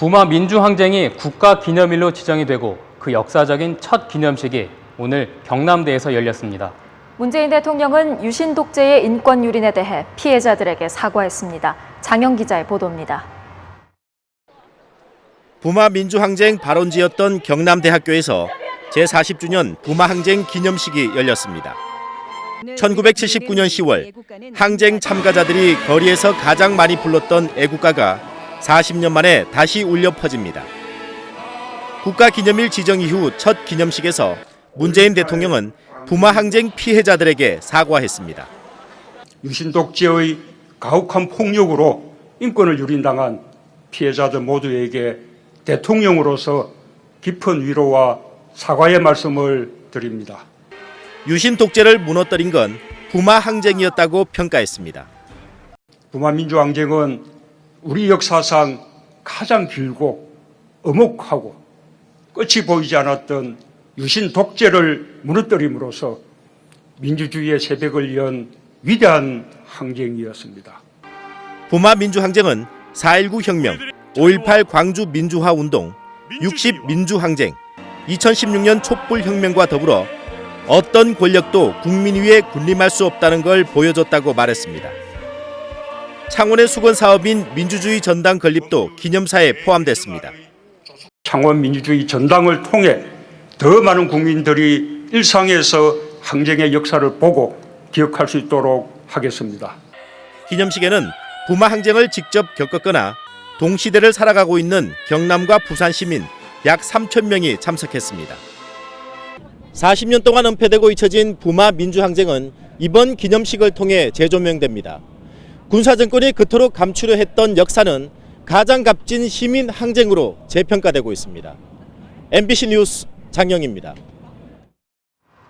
부마 민주항쟁이 국가기념일로 지정이 되고 그 역사적인 첫 기념식이 오늘 경남대에서 열렸습니다. 문재인 대통령은 유신 독재의 인권 유린에 대해 피해자들에게 사과했습니다. 장영 기자의 보도입니다. 부마 민주항쟁 발원지였던 경남대학교에서 제40주년 부마항쟁 기념식이 열렸습니다. 1979년 10월 항쟁 참가자들이 거리에서 가장 많이 불렀던 애국가가 40년 만에 다시 울려 퍼집니다. 국가기념일 지정 이후 첫 기념식에서 문재인 대통령은 부마 항쟁 피해자들에게 사과했습니다. 유신 독재의 가혹한 폭력으로 인권을 유린당한 피해자들 모두에게 대통령으로서 깊은 위로와 사과의 말씀을 드립니다. 유신 독재를 무너뜨린 건 부마 항쟁이었다고 평가했습니다. 부마 민주 항쟁은 우리 역사상 가장 길고 엄혹하고 끝이 보이지 않았던 유신 독재를 무너뜨림으로써 민주주의의 새벽을 연 위대한 항쟁이었습니다. 부마 민주항쟁은 4.19 혁명, 5.18 광주 민주화 운동, 60 민주항쟁, 2016년 촛불 혁명과 더불어 어떤 권력도 국민 위에 군림할 수 없다는 걸 보여줬다고 말했습니다. 창원의 수건 사업인 민주주의 전당 건립도 기념사에 포함됐습니다. 창원 민주주의 전당을 통해 더 많은 국민들이 일상에서 항쟁의 역사를 보고 기억할 수 있도록 하겠습니다. 기념식에는 부마 항쟁을 직접 겪었거나 동시대를 살아가고 있는 경남과 부산 시민 약 3천 명이 참석했습니다. 40년 동안 은폐되고 잊혀진 부마 민주항쟁은 이번 기념식을 통해 재조명됩니다. 군사 정권이 그토록 감추려 했던 역사는 가장 값진 시민 항쟁으로 재평가되고 있습니다. MBC 뉴스 장영입니다.